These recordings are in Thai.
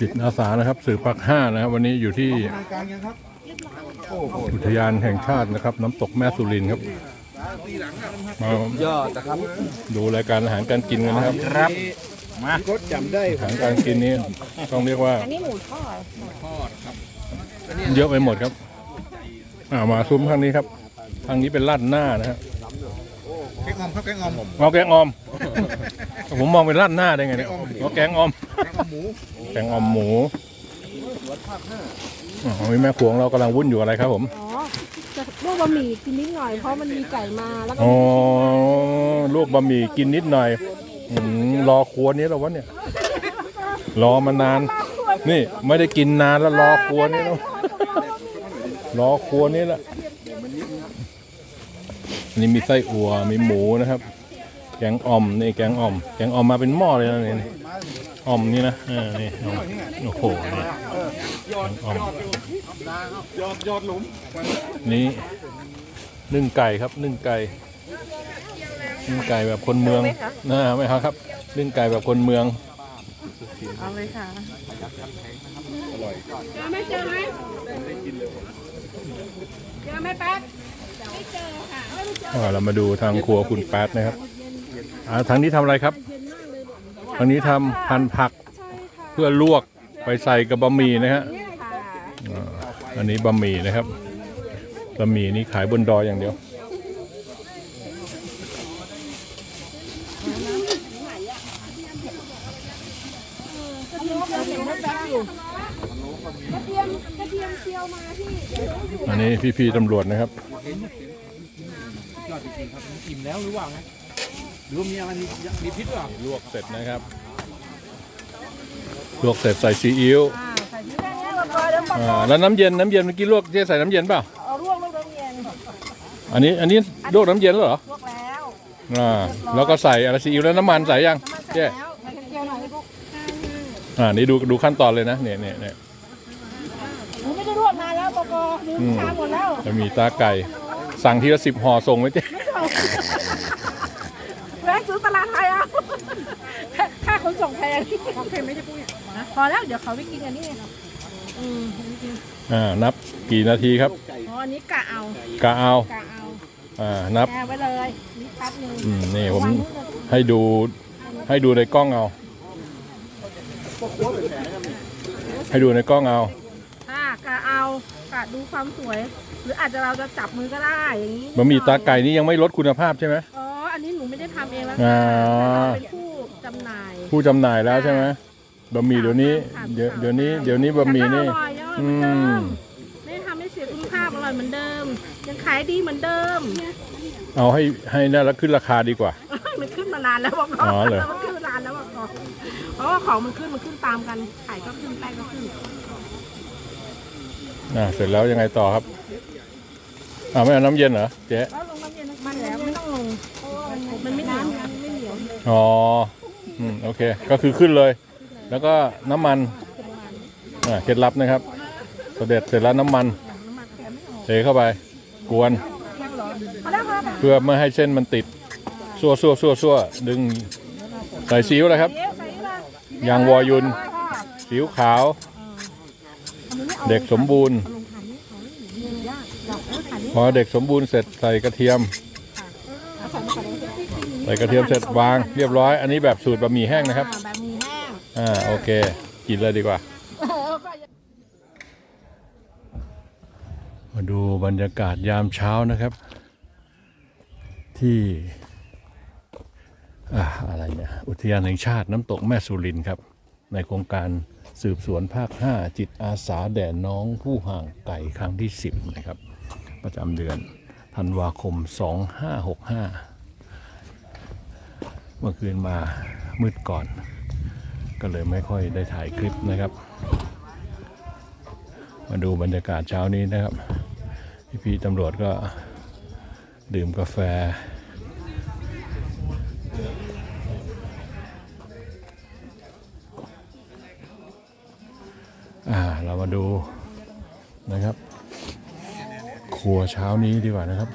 จิตอาสานะครับ สื่อปักห้านะครับวันนี้อยู่ที่ทางการยังครับอุทยานแห่งชาตินะครับ น้ำตกแม่สุรินทร์ครับมายอดนะครับ ดูรายการอาหารการกินกันนะครับครับมาก็จำได้อาหารการกินนี้ต้องเรียกว่าอันนี้หมูทอดเยอะไปหมดครับอ่ามาซุ้มทางนี้ครับ ทางนี้เป็นลาดหน้านะครับแกงอมครับแกงอมเอาแกงออม ผมมองเป็นลาดหน้าได้ไงเนี่ยเอาแกงออมแกงอม หมูแกงออมหมูอ๋อมีแม่ครัวของเรากำลังวุ่นอยู่อะไรครับผม อ๋อจะลวกบะหมี่กินนิดหน่อย เพราะมันมีไก่มาแล้วก็อ๋อลวกบะหมี่กินนิดหน่อยอืมรอครัวนี้แล้ววะเนี่ย รอมานาน นี่ไม่ได้กินนานแล้วรอครัวนี้แล้ว รอครัวนี้แหละอันนี้มีไส้อั่วมีหมูนะครับแกงอ่อมนี่แกงอ่อมแกงอ่อมมาเป็นหม้อเลยนะนี่อ่อมนี่นะเออนี่อ่อมโอ้โหนี่แกงอ่อมยอดยอดหลุมนี่นึ่งไก่ครับนึ่งไก่นึ่งไก่แบบคนเมืองนะไม่ครับครับนึ่งไก่แบบคนเมืองเอาเลยค่ะเจอไหมเจอไหมเจอไหมแป๊ดอ่าเรามาดูทางครัวคุณแป๊ดนะครับ อ่าทางนี้ทำอะไรครับ ทางนี้ทำพันผักเพื่อลวกไปใส่กับบะหมี่นะฮะอ่าอันนี้บะหมี่นะครับบะหมี่นี่ขายบนดอยอย่างเดียว กระเทียมกระเทียมเจียวมาพี่ อันนี้พี่ๆตำรวจนะครับ ยอดจริงๆครับอิ่มแล้วหรือว่าไง หรือว่ามีอะไรมีมีพิษหรือเปล่าลวกเสร็จนะครับ ลวกเสร็จใส่ซีอิ๊วอ่าใส่ที่แค่นี้เราพอแล้วปอกอ่าแล้วน้ำเย็นน้ำเย็นเมื่อกี้ลวกเจ๊ใส่น้ำเย็นเปล่าเอาลวกลวกน้ำเย็นอันนี้อันนี้ลวกน้ำเย็นแล้วเหรอลวกแล้วอ่าแล้วก็ใส่อะไรซีอิ๊วแล้วน้ำมันใส่ยังน้ำมันใส่เจ๊แล้วใส่กระเทียมหน่อยลูกอ่านี่ดูดูขั้นตอนเลยนะเนี่ยเนี่ยเนี่ยหนูไม่ได้ลวกนานแล้วปอกลืมอืมชามหมดแล้วจะมีตาไก่สั่งทีละสิบห่อส่งไว้เจ๊แวะซื้อ ตลาดไทยเอาค่าค่าขนส่งแพงของเพนไม่ใช่ปุ้ยนะพอแล้วเดี๋ยวเขาไปกินกันนี่อืมอ่านับกี่นาทีครับอ๋ออันนี้กะเอากะเอากะเอาอ่านับแช่ไว้เลยนี่แป๊บนึงอืมนี่ผมวางนู่นเลยให้ดูให้ดูในกล้องเอา ให้ดูในกล้องเอาอ่ากะเอากะดูความสวย หรืออาจจะเราจะจับมือก็ได้อย่างนี้บะหมี่ตาไก่นี่ยังไม่ลดคุณภาพใช่ไหมอ๋ออันนี้หนู ไม่ได้ทำเองแล้วอ่าค่ะแต่เราเป็นผู้จำหน่าย ผู้จำหน่ายแล้วใช่ไหมบะหมี่เดี๋ยวนี้ ค่ะ เดี๋ยวเดี๋ยวนี้เดี๋ยวนี้บะหมี่นี่ แต่ก็อร่อยอร่อยเหอืมือนเดิมมไม่ทำให้เสียคุณภาพอร่อยเหมือนเดิม ยังขายดีเหมือนเดิมเอาให้ให้น่าแล้วขึ้นราคาดีกว่า มันขึ้นมานานแล้วบอกก่อนอ๋อเหรอ มันขึ้นมานานแล้วบอกก่อนเพราะว่าของมันขึ้นมันขึ้นตามกันขายก็ขึ้นแป้งก็ขึ้น อ่าเสร็จแล้วยังไงต่อครับอ่าไม่เอาน้ำเย็นเหรอเจ๊แอ๋ออืมโอเค ก็คือขึ้นเลย แล้วก็น้ำมันอ่าเคล็ดลับนะครับเสด็จเสร็จแล้วน้ำมันเทเข้าไปกวน พอแล้วพอแล้วเพื่อไม่ให้เส้นมันติดซั่วซั่วซั่วซั่วดึงใส่ซีอิ๊วเลยครับ เดี๋ยวใส่นี่ลยยางวอยุนซีอิ๊วขาว เด็กสมบูรณ์ พอเด็กสมบูรณ์เสร็จใส่กระเทียม ใส่กระเทียมเสร็จวางเรียบร้อย อันนี้แบบสูตรบะหมี่แห้งนะครับ อ่าแบบหมีแห้งอ่าโอเค กินเลยดีกว่ามาดูบรรยากาศยามเช้านะครับ ที่อ่าอะไรเนี่ยอุทยานแห่งชาติน้ำตกแม่สุรินทร์ครับ ในโครงการสืบสวนภาค 5 จิตอาสาแด่น้องผู้ห่างไก่ครั้งที่ 10 นะครับ ประจำเดือนธันวาคม 2565 เมื่อคืนมามืดก่อน ก็เลยไม่ค่อยได้ถ่ายคลิปนะครับ มาดูบรรยากาศเช้านี้นะครับพี่ๆตำรวจก็ดื่มกาแฟอ่าเรามาดูนะครับ ครัวเช้านี้ดีกว่านะครับ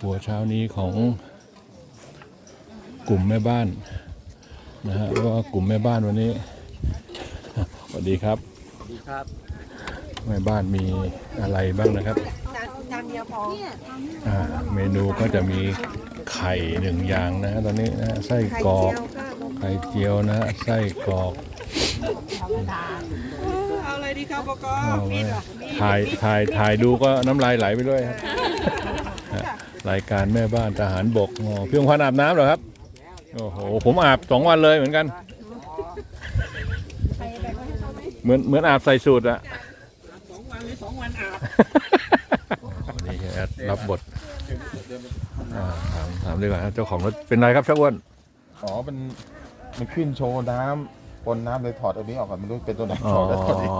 ครัวเช้านี้ของ กลุ่มแม่บ้านนะฮะเพราะว่ากลุ่มแม่บ้านวันนี้สวัสดีครับดีครับแม่บ้านมีอะไรบ้างนะครับจานเดียวพออ่าเมนูก็จะมีไข่หนึ่งอย่างนะฮะตอนนี้นะฮะไส้กรอกไข่เจียวนะฮะไส้กรอกเอาอะไรดีครับปกเอาไว้ถ่ายถ่ายถ่ายดูก็น้ำลายไหลไปด้วยครับฮะรายการแม่บ้านทหารบกอ๋อพี่องค์พันอาบน้ำเหรอครับ โอ้โหผมอาบสองวันเลยเหมือนกัน เหมือนเหมือนอาบใส่สูตรอะสองวันหรือสองวันอาบวันนี้แอดรับบทอ่าถามถามดีกว่าครับเจ้าของรถเป็นไรครับชักอ้วนอ๋อมันมันขึ้นโชว์น้ำปนน้ำเลยถอดอันนี้ออกก่อนไม่รู้เป็นตัวไหนอ๋อถอดแล้วถอดอีก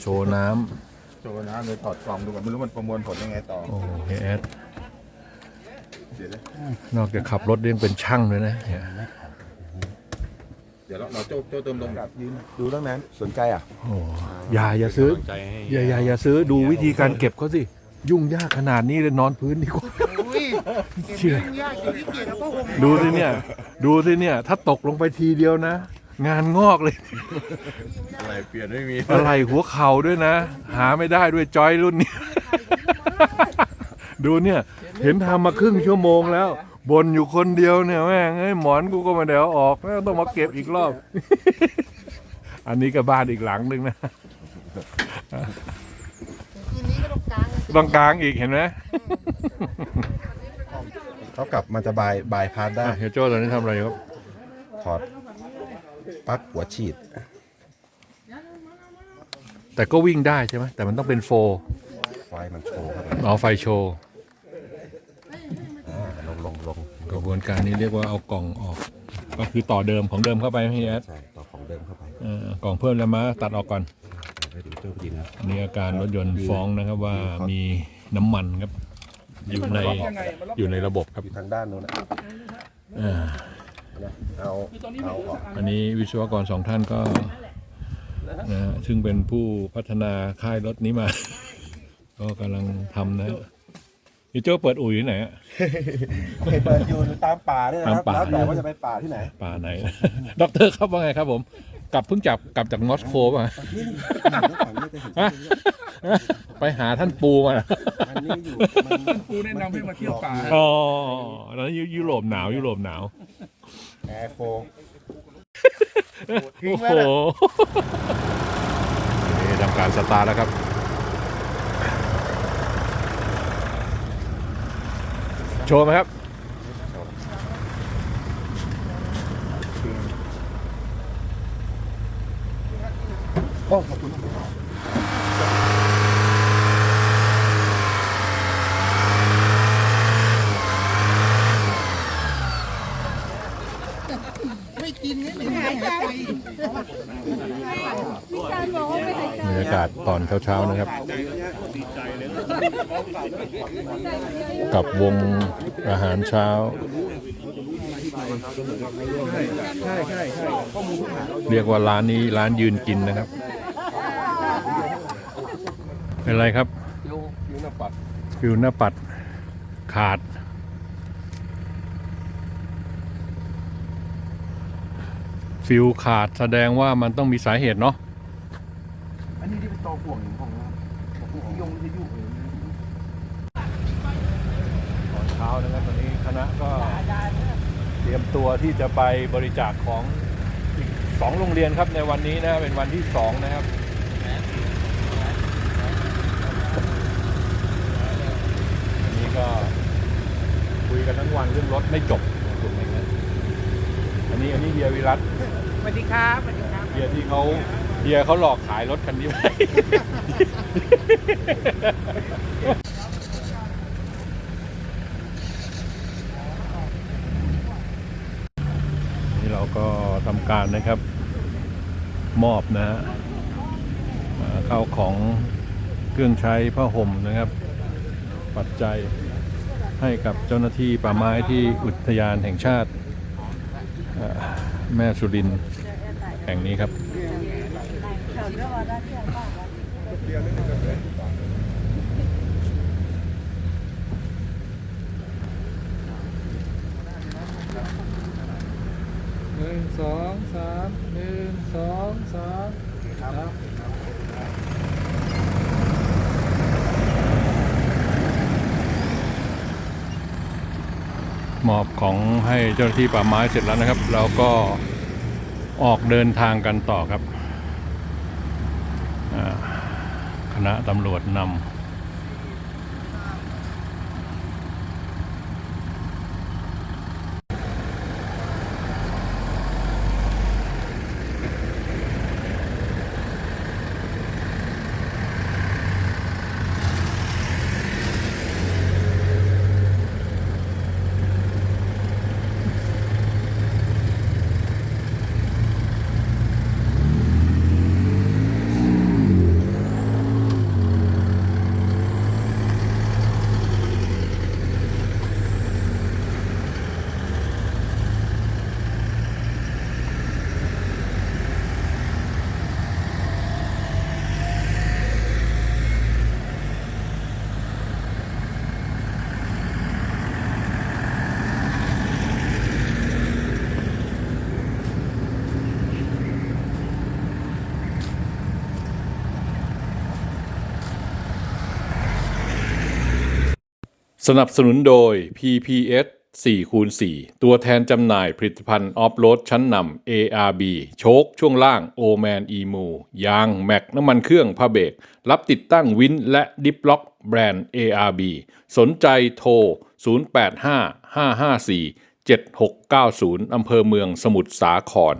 โชว์น้ำโชว์น้ำเลยถอดกล่องดูก่อนไม่รู้มันประมวลผลยังไงต่อโอ้โหเฮียแอดเดี๋ยว นะนอกจากขับรถยังเป็นช่างเลยนะเนี่ยเดี๋ยวเราเราโจ้โจ้เติมลมกับยืนดูตั้งนั้นสนใจอะโอ้อย่าอย่าซื้อ อย่าอย่าอย่าซื้อดูวิธีการเก็บเขาสิ ยุ่งยากขนาดนี้เลยนอนพื้นดีกว่าเชื่อดูสิเนี่ย ดูสิเนี่ย ถ้าตกลงไปทีเดียวนะ งานงอกเลย อะไรเปลี่ยนไม่มี อะไรหัวเข่าด้วยนะ หาไม่ได้ด้วยจอยรุ่นนี้ ดูเนี่ย เห็นทำมาครึ่งชั่วโมงแล้วบนอยู่คนเดียวเนี่ยแม่งเอ้ยหมอนกูก็ไมาเดี๋ยวออกแล้วต้องมาเก็บอีกรอบ อันนี้ก็บ้านอีกหลังหนึ่งนะต้องกลางอีกเห็นไหมเขากลับมาจะบายบายพาสได้อะเฮียโจ้ตอนนี้ทำอะไรครับ ถอดปลั๊กหัวฉีด แต่ก็วิ่งได้ใช่ไหมแต่มันต้องเป็นโฟร์ไฟมันโชว์ครับ เอาไฟโชว์ อ่าลงลงลง ก ระบวนการนี้เรียกว่าเอากล่องออก ก็คือต่อเดิมของเดิมเข้าไปพี่แอดใช่ต่อของเดิมเข้าไปเอ่อกล่องเพิ่มแล้วมาตัดออกก่อนไปดูเจ้าดินอันนี้อาการรถยนต์ฟ้องนะครับว่ามีน้ำมันครับอยู่ในอยู่ในระบบครับอยู่ทางด้านโน้นนะอ่านะเอาเอาออกอันนี้วิศวกรสองท่านก็นะฮะซึ่งเป็นผู้พัฒนาค่ายรถนี้มา ก็กำลังทำนะฮะ พี่โจ้เปิดอู่อยู่ที่ไหนอะเปิดอยู่ตามป่าเนี่ยนะครับตามป่า แล้วแต่ว่าจะไปป่าที่ไหนป่าไหน ด็อกเตอร์ครับว่าไงครับผม กลับเพิ่งจับกลับจากมอสโกป่ะ นี่นี่ฝั่งนี้จะเห็นฮะ ไปหาท่านปูมาอันนี้อยู่มันกูแนะนำให้มาเที่ยวป่า อ๋อตอนนั้นยุยุโรปหนาวยุโรปหนาว แอร์โฟโอ้โหนี่ทำการสตาร์ทแล้วครับ โชว์ไหมครับ โอ้ขอบคุณบรรยากาศตอนเช้าๆนะครับ กับวงอาหารเช้า เรียกว่าร้านนี้ร้านยืนกินนะครับ เป็นไรครับฟิวหน้าปัดขาดฟิวขาดแสดงว่ามันต้องมีสาเหตุเนาะอันนี้ที่เป็นตัวห่วงของ ยงวิทยุเองตอนเช้านะครับวันนี้คณะก็เตรียมตัวที่จะไปบริจาคของอีกสองโรงเรียนครับในวันนี้นะเป็นวันที่สองนะครับวันนี้ก็คุยกันทั้งวันเรื่องรถไม่จบถูกไหมครับอันนี้อันนี้เฮียวิรัตสวัสดีครับสวัสดีครับเฮียที่เขา เฮียเขาหลอกขายรถคันนี้ไว้นี่เราก็ทำการนะครับ มอบนะฮะอ่าข้าของเครื่องใช้ผ้าห่มนะครับ ปัจจัยให้กับเจ้าหน้าที่ป่าไม้ที่อุทยานแห่งชาติ แม่สุรินแห่งนี้ครับ หนึ่งสองสามหนึ่งสองสามครับมอบของให้เจ้าหน้าที่ป่าไม้เสร็จแล้วนะครับ เราก็ออกเดินทางกันต่อครับอ่าค ณะตำรวจนำ สนับสนุนโดย PPS 4คูณ4ตัวแทนจำหน่ายผลิตภัณฑ์ออฟโรดชั้นนำ ARB โชคช่วงล่าง o m a n e m o ยาง แม็กน้ำมันเครื่องผ้าเบรกรับติดตั้งวินและดิฟล็อกแบรนด์ ARB สนใจโทร 085 554 7690 อำเภอเมืองสมุทรสาคร